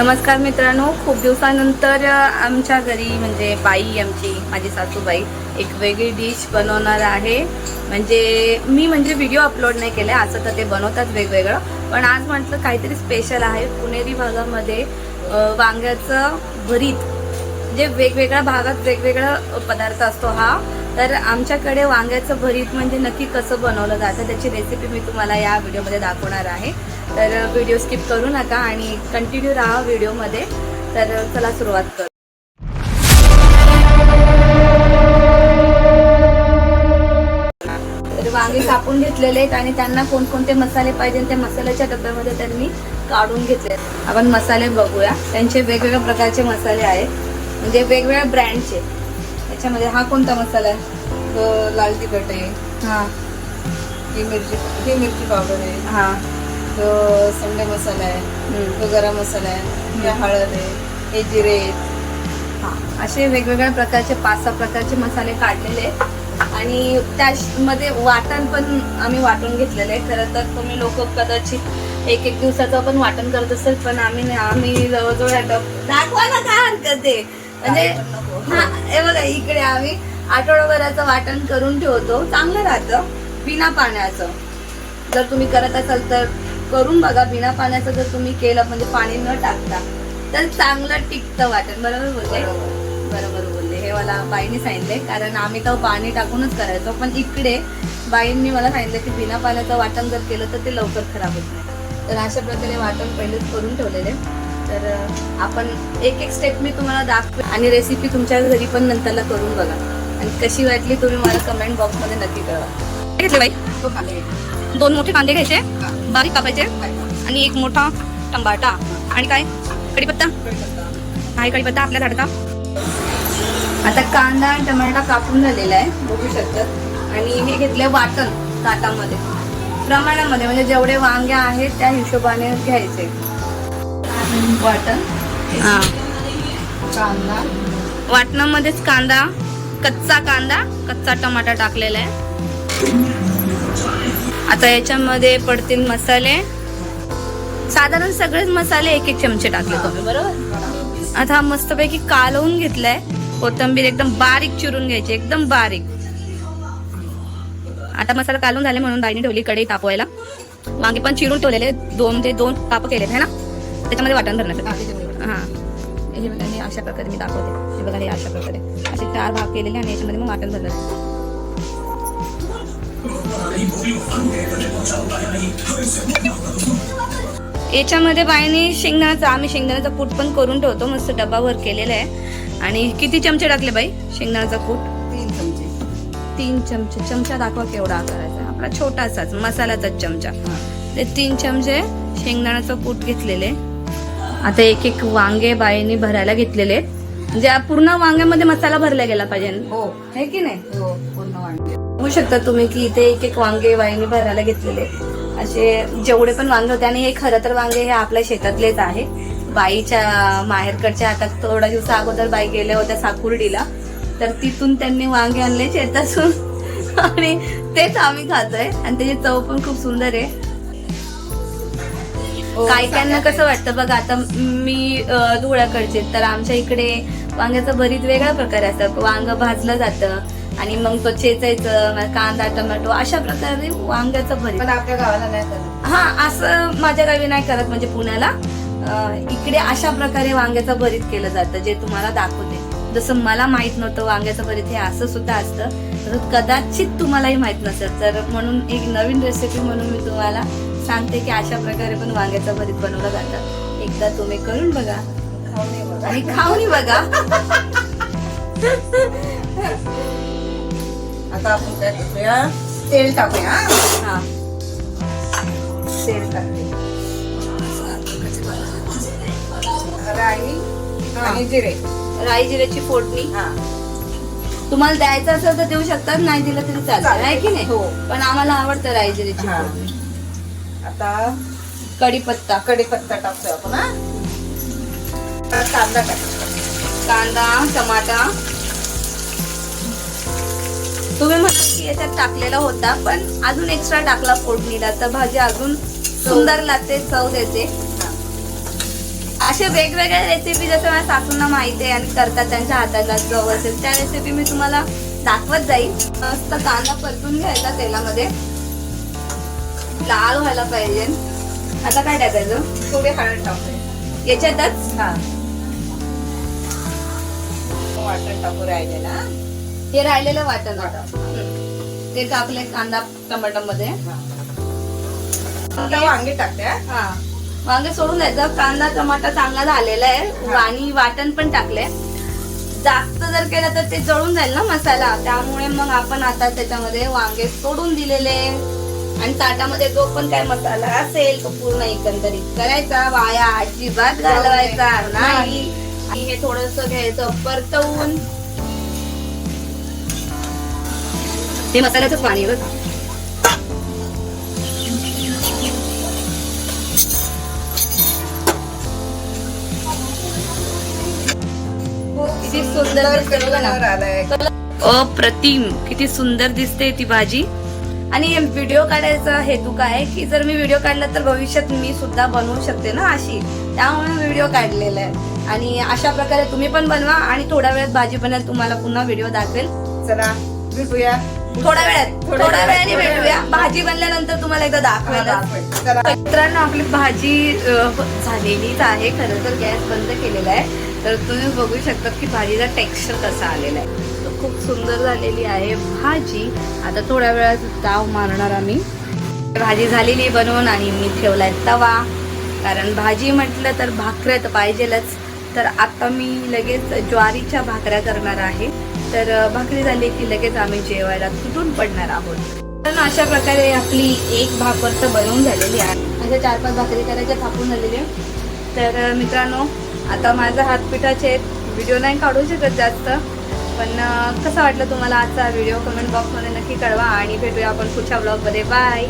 नमस्कार मित्रांनो. खूप दिवसानंतर आमच्या घरी म्हणजे बाई आमची माझी सासूबाई एक वेगळी डिश बनवणार आहे. म्हणजे मी म्हणजे व्हिडिओ अपलोड नाही केले असं तर ते बनवतात वेगवेगळं. पण आज म्हटलं काहीतरी स्पेशल आहे. पुणेरी भागामध्ये वांग्याचं भरीत जे वेगवेगळ्या भागात वेगवेगळा पदार्थ असतो हा. तर आमच्याकडे वांग्याचं भरीत म्हणजे नक्की कसं बनवलं जातं त्याची रेसिपी मी तुम्हाला या व्हिडिओमध्ये दाखवणार आहे. तर व्हिडिओ स्किप करू नका आणि कंटिन्यू राहा व्हिडिओमध्ये तर चला सुरुवात करू. तर वांगे कापून घेतलेले आहेत आणि त्यांना कोणकोणते मसाले पाहिजे त्या मसाल्याच्या डब्यामध्ये त्यांनी काढून घेतले आपण मसाले बघूया. त्यांचे वेगवेगळ्या प्रकारचे मसाले आहेत. म्हणजे वेगवेगळ्या ब्रँडचे त्याच्यामध्ये हा कोणता मसाला आहे? तो लाल तिखट आहे. हा. ही मिरची ही मिरची पावडर आहे. हा. तो संडे मसाला आहे. तो गरम मसाला आहे. हळद आहे. हे जिरे आहेत. हा. असे वेगवेगळ्या प्रकारचे पाच सहा प्रकारचे मसाले काढलेले आहेत. आणि त्यामध्ये वाटण पण आम्ही वाटून घेतलेले आहे. खरं तर तुम्ही लोक कदाचित एक एक दिवसाचं पण वाटण करत असेल पण आम्ही आम्ही जवळजवळ दाखवा ना काय हरकत आहे. म्हणजे. हा हे बघा इकडे आम्ही आठवडाभराचं वाटण करून ठेवतो. चांगलं राहतं बिना पाण्याचं. जर तुम्ही करत असाल तर करून बघा बिना पाण्याचं जर तुम्ही केलं म्हणजे पाणी न टाकता तर चांगलं टिकतं वाटण. बरोबर बोलले? बरोबर बोलले. हे मला बाईने सांगितले कारण आम्ही तर पाणी टाकूनच करायचो. पण इकडे बाईंनी मला सांगितलं की बिना पाण्याचं वाटण जर केलं तर ते लवकर खराब होत नाही. तर अशा प्रकारे वाटण पहिलेच करून ठेवलेले. तर आपण एक एक स्टेप मी तुम्हाला दाखवे आणि रेसिपी तुमच्या घरी पण नंतरला करून बघा. आणि कशी वाटली तुम्ही मला कमेंट बॉक्समध्ये नक्की कळवा. घेतले बाई? घ्यायचे. दोन मोठे कांदे घ्यायचे हा. बारीक कापायचे. आणि एक मोठा टमाटा. आणि काय? कढीपत्ता. आहे कढीपत्ता आपल्या झाडाचा. आता कांदा आणि टमाटा कापून झालेला आहे बघू शकतात आणि हे घेतले वाटण ताटामध्ये. प्रमाणामध्ये म्हणजे जेवढे वांगे आहेत त्या हिशोबाने घ्यायचे. वाटण. कांदा. वाटणामध्येच कांदा कच्चा कांदा कच्चा टमाटा टाकलेला आहे. आता याच्यामध्ये पडतील मसाले. साधारण सगळेच मसाले एक एक चमचे टाकले तुम्ही बरोबर? आता हा मस्तपैकी कालवून घेतलाय. कोथंबीर एकदम बारीक चिरून घ्यायची एकदम बारीक. आता मसाला कालून झाले म्हणून बाईने ठेवली कढई तापवायला. वांगे पण चिरून ठेवलेले दोन ते दोन काप केले आहे ना? त्याच्यामध्ये वाटण भरण्यासाठी हा. हा बघा हे अशा प्रकारे मी दाखवते. हे बघा हे अशा प्रकारे. असे चार भाग केलेले आणि याच्यामध्ये मग वाटण भरलं याच्यामध्ये बाईने शेंगदाण्याचं आम्ही शेंगदाण्याचा कूट पण करून ठेवतो. मस्त डब्बावर केलेला आहे. आणि किती चमचे टाकले बाई शेंगदाण्याचा कूट? तीन चमचे. तीन चमचे. चमचा दाखवा केवढा करायचा आपला छोटासाच मसाल्याचाच चमचा. ते तीन चमचे शेंगदाण्याचं कूट घेतलेले. आता एक एक वांगे बाईने भरायला घेतलेले आहेत. म्हणजे पूर्ण वांग्यामध्ये मसाला भरला गेला पाहिजे. हो. है की नाही? हो पूर्ण वांगे. बघू शकता तुम्ही की इथे एक एक वांगे बाईने भरायला घेतलेले असे जेवढे पण वांगे होते आणि हे खरं तर वांगे हे आपल्या शेतातलेच आहे. बाईच्या माहेरकडच्या आता थोड्या दिवसा अगोदर बाई गेल्या होत्या साकुर्डीला. तर तिथून त्यांनी वांगे आणले शेतातून. आणि तेच आम्ही खातोय. आणि त्याची चव पण खूप सुंदर आहे. हो, काही काहींना चांगलं कसं वाटतं? बघा आता मी धुळ्याकडचे तर आमच्या इकडे वांग्याचं भरीत वेगळ्या प्रकारे असतं. वांग भाजलं जातं आणि मग तो चेचायचं कांदा टोमॅटो अशा प्रकारे वांग्याचं भरीत. पण आपल्या गावाला नाही करत. हा असं माझ्या गावी नाही करत म्हणजे पुण्याला. इकडे अशा प्रकारे वांग्याचं भरीत केलं जातं जे तुम्हाला दाखवते. जसं मला माहीत नव्हतं वांग्याचं भरीत हे असं सुद्धा असतं. तर कदाचित तुम्हालाही माहीत नसेल. तर म्हणून एक नवीन रेसिपी म्हणून मी तुम्हाला सांगते की अशा प्रकारे पण वांग्याचं भरीत बनवलं जातं एकदा तुम्ही करून बघा खाऊ नये बघा. आणि खाऊनही बघा आता आपण काय करूया तेल टाकूया हा. तेल टाकते राई आणि जिरे राई जिऱ्याची फोडणी हा तुम्हाला द्यायचं असेल तर देऊ शकतात नाही दिलं तरी चालतं. आहे की नाही हो. पण आम्हाला आवडतं राई जिऱ्याची हा. फोडणी आता कढीपत्ता कढीपत्ता टाकतोय आपण हा. कांदा टाकतो कांदा टमाटा. तुम्ही म्हणता की याच्यात टाकलेला होता पण अजून एक्स्ट्रा टाकला फोडणीला. तर भाजी अजून सुंदर लागते चव देते. अशा असे वेगवेगळ्या रेसिपी जसं माझ्या सासूंना माहिती आहे आणि करतात त्यांच्या हाताला चव असेल त्या रेसिपी मी तुम्हाला दाखवत जाईल मस्त कांदा परतून घ्यायचा तेलामध्ये. लाल व्हायला पाहिजे. आता काय टाकायचं? थोडी हळद टाकते याच्यातच? हा. वाटण टाकू राहिले ना हे राहिलेलं वाटण. ते टाकले कांदा टमाटरमध्ये वांगे टाकते हा. वांगे सोडून द्यायचं. कांदा टमाटा चांगला झालेला आहे. आणि वाटण पण टाकले. जास्त जर केलं तर ते जळून जाईल ना मसाला. त्यामुळे मग आपण आता त्याच्यामध्ये वांगे सोडून दिलेले. आणि ताटामध्ये जो पण काय मसाला असेल तो पूर्ण एकंदरीत करायचा. वाया अजिबात घालवायचा नाही. आणि हे थोडस घ्यायचं परतवून. हे मसाल्याचं पाणी बघ. किती सुंदर अप्रतिम. किती सुंदर दिसते ती भाजी. आणि व्हिडिओ काढायचा हेतू काय की जर मी व्हिडिओ काढला तर भविष्यात मी सुद्धा बनवू शकते ना अशी. त्यामुळे व्हिडिओ काढलेला आहे. आणि अशा प्रकारे तुम्ही पण बनवा आणि थोड्या वेळात भाजी बनायला तुम्हाला पुन्हा व्हिडिओ दाखवेल. चला भेटूया. थोड्या वेळात थोड्या वेळाने. भेटूया. भाजी बनल्यानंतर तुम्हाला एकदा दाखवेल. मित्रांनो आपली भाजी झालेलीच आहे. खरं तर गॅस बंद केलेला आहे. तर तुम्ही बघू शकता की भाजीचा टेक्स्चर कसा आलेला आहे. खूप सुंदर झालेली आहे भाजी. आता थोड्या वेळात ताव मारणार आम्ही. भाजी झालेली बनवून आणि मी ठेवलाय तवा. कारण भाजी म्हटलं तर भाकऱ्या तर पाहिजेलच. तर आता मी लगेच ज्वारीच्या भाकऱ्या करणार आहे. तर भाकरी झाली की लगेच आम्ही जेवायला तुटून पडणार आहोत. तर अशा प्रकारे आपली एक भाकर तर बनवून झालेली आहे. अशा चार पाच भाकरी करायच्या थापून झालेली आहे. तर मित्रांनो आता माझा हातपिठाचे आहेत व्हिडिओ नाही काढू शकत जास्त. पण कसं कसा वाटलं तुम्हाला आजचा व्हिडिओ? कमेंट बॉक्समध्ये नक्की कळवा आणि भेटूया आपण पुढच्या ब्लॉगमध्ये. बाय!